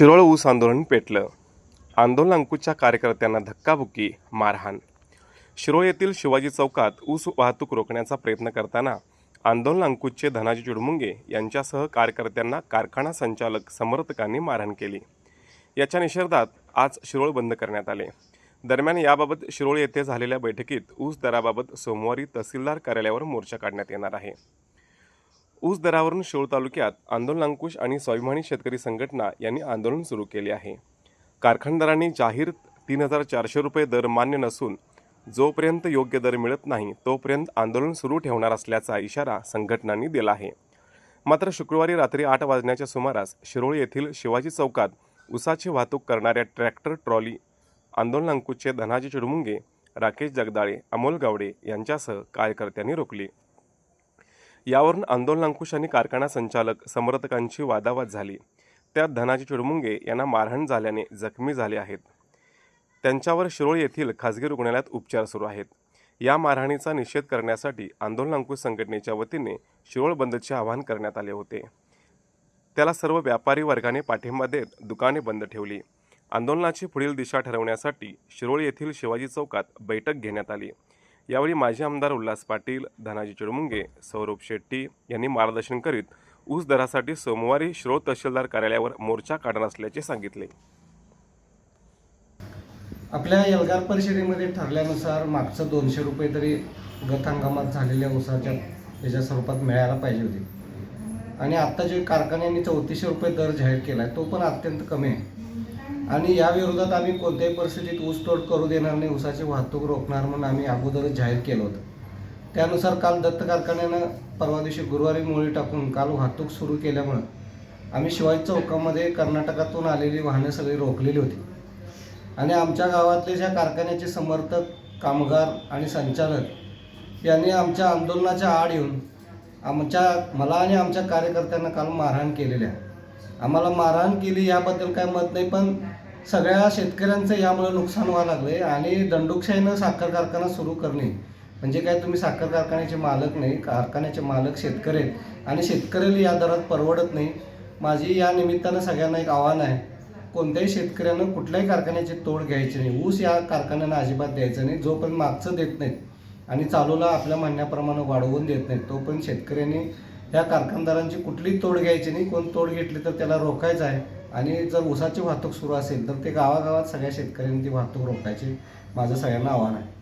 शिरोळ ऊस आंदोलन पेटलं. आंदोलन अंकुशच्या कार्यकर्त्यांना धक्काबुक्की मारहाण. शिरोळ येथील शिवाजी चौकात ऊस वाहतूक रोखण्याचा प्रयत्न करताना आंदोलन अंकुशचे धनाजी चुडमुंगे यांच्यासह कार्यकर्त्यांना कारखाना संचालक समर्थकांनी मारहाण केली. याच्या निषेधात आज शिरोळ बंद करण्यात आले. दरम्यान याबाबत शिरोळ येथे झालेल्या बैठकीत ऊस दराबाबत सोमवारी तहसीलदार कार्यालयावर मोर्चा काढण्यात येणार आहे. ऊस दरावरून शिरोळ तालुक्यात आंदोलन अंकुश आणि स्वाभिमानी शेतकरी संघटना यांनी आंदोलन सुरू केले आहे. कारखानदारांनी जाहीर तीन हजार चारशे रुपये दर मान्य नसून जोपर्यंत योग्य दर मिळत नाही तोपर्यंत आंदोलन सुरू ठेवणार असल्याचा इशारा संघटनांनी दिला आहे. मात्र शुक्रवारी रात्री आठ वाजण्याच्या सुमारास शिरोळ येथील शिवाजी चौकात उसाची वाहतूक करणाऱ्या ट्रॅक्टर ट्रॉली आंदोलन अंकुशचे धनाजी चिडमुंगे राकेश जगदाळे अमोल गावडे यांच्यासह कार्यकर्त्यांनी रोखली. यावरून आंदोलन अंकुश आणि कारखाना संचालक समर्थकांची वादावाद झाली. त्यात धनाजी चिडमुंगे यांना मारहाण झाल्याने जखमी झाले आहेत. त्यांच्यावर शिरोळ येथील खासगी रुग्णालयात उपचार सुरू आहेत. या मारहाणीचा निषेध करण्यासाठी आंदोलन अंकुश संघटनेच्या वतीने शिरोळ बंदचे आवाहन करण्यात आले होते. त्याला सर्व व्यापारी वर्गाने पाठिंबा देत दुकाने बंद ठेवली. आंदोलनाची पुढील दिशा ठरवण्यासाठी शिरोळ येथील शिवाजी चौकात बैठक घेण्यात आली. यावेळी माजी आमदार उल्हास पाटील धनाजी चिडमुंगे सौरभ शेट्टी यांनी मार्गदर्शन करीत ऊस दरासाठी सोमवारी श्रोत तहसीलदार कार्यालयावर मोर्चा काढणार असल्याचे सांगितले. आपल्या एल्गार परिषदेमध्ये ठरल्यानुसार मागचं दोनशे रुपये तरी गत हंगामात झालेल्या ऊसाच्या याच्या स्वरूपात मिळायला पाहिजे होते. आणि आत्ता जे कारखान्यांनी चौतीसशे रुपये दर जाहीर केला आहे तो पण अत्यंत कमी आहे. आणि या विरोधात आम्ही कोणत्याही परिस्थितीत ऊसतोड करू देणार नाही ऊसाची वाहतूक रोखणार म्हणून आम्ही अगोदरच जाहीर केलं होतं. त्यानुसार काल दत्त कारखान्यानं परवा दिवशी गुरुवारी मोळी टाकून काल वाहतूक सुरू केल्यामुळं आम्ही शिवाजी चौकामध्ये कर्नाटकातून आलेली वाहनं सगळी रोखलेली होती. आणि आमच्या गावातले ज्या कारखान्याचे समर्थक कामगार आणि संचालक यांनी आमच्या आंदोलनाच्या आड येऊन आमच्या मला आणि आमच्या कार्यकर्त्यांना काल मारहाण केलेली आहे. आम्हाला मारहाण केली याबद्दल काय मत नाही पण सगळ्या शेतकऱ्यांचं यामुळे नुकसान व्हायला लागलं आहे आणि दंडुकशाहीनं साखर कारखाना सुरू करणे. म्हणजे काय तुम्ही साखर कारखान्याचे मालक नाही कारखान्याचे मालक शेतकरी आहेत. आणि शेतकऱ्याला या दरात परवडत नाही. माझी या निमित्तानं सगळ्यांना एक आव्हान आहे. कोणत्याही शेतकऱ्यानं कुठल्याही कारखान्याची तोड घ्यायची नाही. ऊस या कारखान्यांना अजिबात द्यायचं नाही. जोपर्यंत मागचं देत नाहीत आणि चालूला आपल्या म्हणण्याप्रमाणे वाढवून देत नाहीत तोपर्यंत शेतकऱ्यांनी या कारखानदारांची कुठलीही तोड घ्यायची नाही. कोण तोड घेतली तर त्याला रोखायचं आहे. आणि जर ऊसाची वाहतूक सुरू असेल तर ते गावागावात सगळ्या शेतकऱ्यांनी ती वाहतूक रोखायची माझं सगळ्यांना आव्हान आहे.